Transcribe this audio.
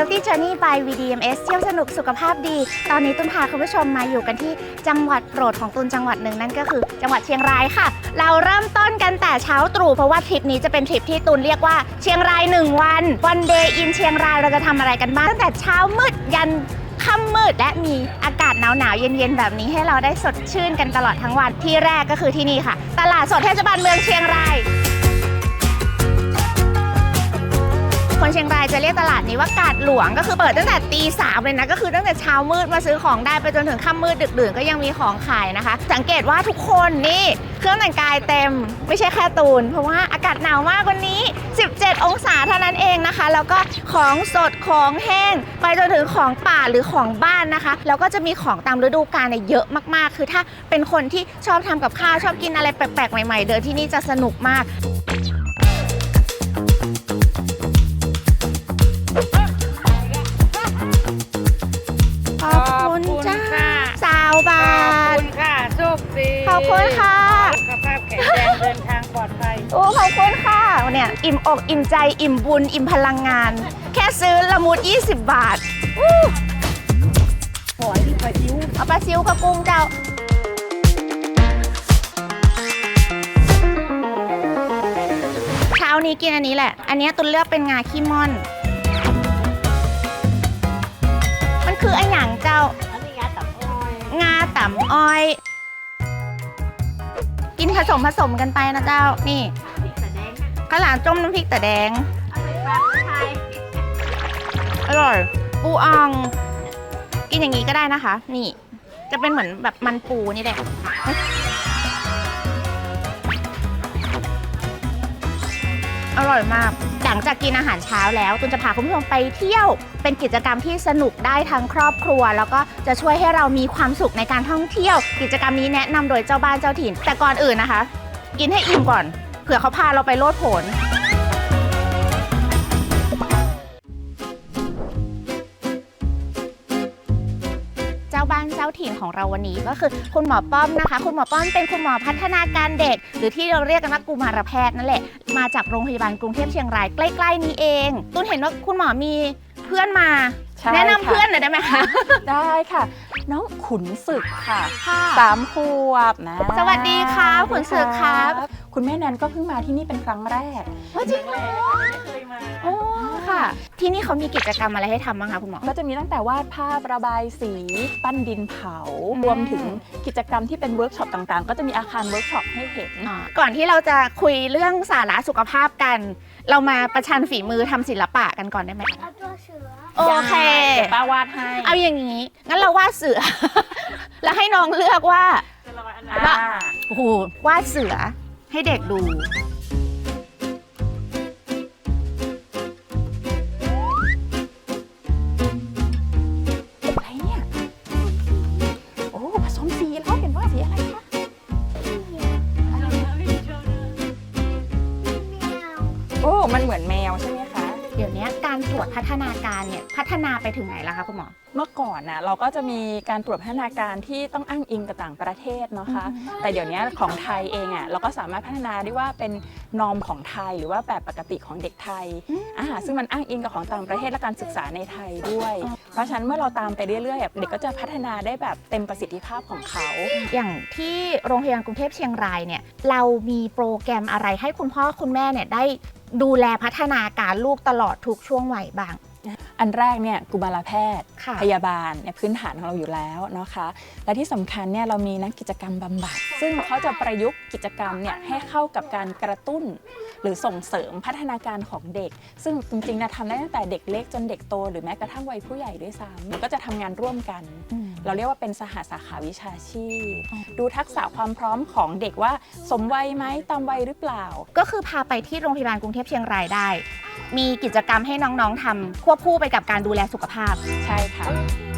Healthy Journey by VDMS เที่ยวสนุกสุขภาพดี ตอนนี้ตุนพาคุณผู้ชมมาอยู่กันที่จังหวัดโปรดของตุนจังหวัดหนึ่งนั่นก็คือจังหวัดเชียงรายค่ะ เราเริ่มต้นกันแต่เช้าตรู่เพราะว่าทริปนี้จะเป็นทริปที่ตุนเรียกว่าเชียงราย 1 วัน One Day in เชียงรายเราจะทำอะไรกันบ้างตั้งแต่เช้ามืดยันค่ำมืดและมีอากาศหนาวๆเย็นๆแบบนี้ให้เราได้สดชื่นกันตลอดทั้งวันที่แรกก็คือที่นี่ค่ะ ตลาดสดเทศบาลเมืองเชียงราย เชียงรายจะเรียกตลาดนี้ว่ากาดหลวงก็คือเปิดตั้งแต่ตีสามเลยนะก็คือตั้งแต่เช้ามืดมาซื้อของได้ไปจนถึงค่ำมืดดึกดื่นก็ยังมีของขายนะคะ สังเกตว่าทุกคนนี่เครื่องแต่งกายเต็มไม่ใช่แค่ตูน เพราะว่าอากาศหนาวมากวันนี้ 17 องศาเท่านั้นเองนะคะ แล้วก็ของสดของแห้ง ไปจนถึงของป่าหรือของบ้านนะคะ แล้วก็จะมีของตามฤดูกาลเนี่ยเยอะมากๆ คือถ้าเป็นคนที่ชอบทำกับข้าวชอบกินอะไรแปลกๆใหม่ ๆ เดินที่นี่จะสนุกมาก ค่ะโชคดีขอบคุณค่ะ สุขภาพแข็งแรงเดินทางปลอดภัย โอ้ขอบคุณค่ะเนี่ยอิ่มอกอิ่มใจอิ่มบุญอิ่มพลังงาน แค่ซื้อละมุด 20 บาทอู้หอยที่ปลาจิ้วเอาปลาซิวกับกุ้งเจ้าเช้านี้กินอันนี้แหละ อันเนี้ยตุนเลือกเป็นงาขี้ม่อน มันคือไอหยังเจ้า อันนี้ยาตับอ้อย งาต่ำอ้อย กินผสมผสมกันไปนะเจ้า นี่พริกแสดงข้าวหลามต้มน้ำพริกแต่แดงเอาไปฝากไทยอร่อย ปูอ่อง กินอย่างนี้ก็ได้นะคะ นี่ จะเป็นเหมือนแบบมันปูนี่แหละ อร่อยมาก หลังจากกินอาหารเช้าแล้วตุนจะพาคุณผู้ชมไปเที่ยว เป็นกิจกรรมที่สนุกได้ทั้งครอบครัว แล้วก็จะช่วยให้เรามีความสุขในการท่องเที่ยว กิจกรรมนี้แนะนำโดยเจ้าบ้านเจ้าถิ่น แต่ก่อนอื่นนะคะ กินให้อิ่มก่อน เผื่อเขาพาเราไปโลดโผน จ้าบ้านเจ้าถิ่นของเราวันนี้ก็คือคุณหมอป้อมนะคะ คุณหมอป้อมเป็นคุณหมอพัฒนาการเด็ก หรือที่เราเรียกกันว่ากุมารแพทย์นั่นแหละ มาจากโรงพยาบาลกรุงเทพเชียงรายใกล้ๆนี้เอง ตุนเห็นว่าคุณหมอมีเพื่อนมา ใช่แนะนำค่ะเพื่อนหน่อยได้ไหมคะ ได้ค่ะ น้องขุนศึกค่ะค่ะ สามขวบนะสวัสดีครับขุนศึกครับ คุณแม่แนนก็เพิ่งมาที่นี่เป็นครั้งแรกโอ้จริงเหรอ ไม่เคยมา โอ้ ค่ะ ที่นี่เขามีกิจกรรมอะไรให้ทำบ้างคะคุณหมอ ก็จะมีตั้งแต่วาดภาพระบายสีปั้นดินเผา อืม รวมถึงกิจกรรมที่เป็นเวิร์กช็อปต่างๆ ก็จะมีอาคารเวิร์กช็อปให้เห็นอ่าก่อนที่เราจะคุยเรื่องสาระสุขภาพกัน เรามาประชันฝีมือทำศิลปะกันก่อนได้ไหมคะเอาตัวเสือโอเคเดี๋ยวป้าวาดให้เอาอย่างนี้ งั้นเราวาดเสือ แล้วให้น้องเลือกว่า จะรออันไหนอ่าโอ้โหวาดเสือให้เด็กดู โอ้ มันเหมือนแมวใช่ไหมคะ เดี๋ยวนี้การตรวจพัฒนาการเนี่ยพัฒนาไปถึงไหนแล้วคะคุณหมอ เมื่อก่อนนะเราก็จะมีการตรวจพัฒนาการที่ต้องอ้างอิงกับต่างประเทศเนาะคะ แต่เดี๋ยวนี้ของไทยเองอะเราก็สามารถพัฒนาได้ว่าเป็นนอมของไทยหรือว่าแบบปกติของเด็กไทยอืมอ่าซึ่งมันอ้างอิงกับของต่างประเทศและการศึกษาในไทยด้วย เพราะฉะนั้นเมื่อเราตามไปเรื่อยๆอะเด็กก็จะพัฒนาได้แบบเต็มประสิทธิภาพของเขา อย่างที่โรงพยาบาลกรุงเทพเชียงรายเนี่ยเรามีโปรแกรมอะไรให้คุณพ่อคุณแม่เนี่ยได้ ดูแลพัฒนาการลูกตลอดทุกช่วงวัยบ้าง อันแรกเนี่ยกุมารแพทย์ ค่ะพยาบาลเนี่ยพื้นฐานของเราอยู่แล้วนะคะ และที่สำคัญเนี่ยเรามีนักกิจกรรมบำบัด ซึ่งเขาจะประยุกต์กิจกรรมเนี่ยให้เข้ากับการกระตุ้น หรือส่งเสริมพัฒนาการของเด็ก ซึ่งจริงๆนะทำได้ตั้งแต่เด็กเล็กจนเด็กโต หรือแม้กระทั่งวัยผู้ใหญ่ด้วยซ้ำก็จะทำงานร่วมกัน อืม เราเรียกว่าเป็นสหสาขาวิชาชีพอ๋อดูทักษะความพร้อมของเด็กว่าสมวัยไหมตามวัยหรือเปล่า ก็คือพาไปที่โรงพยาบาลกรุงเทพเชียงรายได้ มีกิจกรรมให้น้องๆทำควบคู่ไปกับการดูแลสุขภาพ ใช่ค่ะโอเค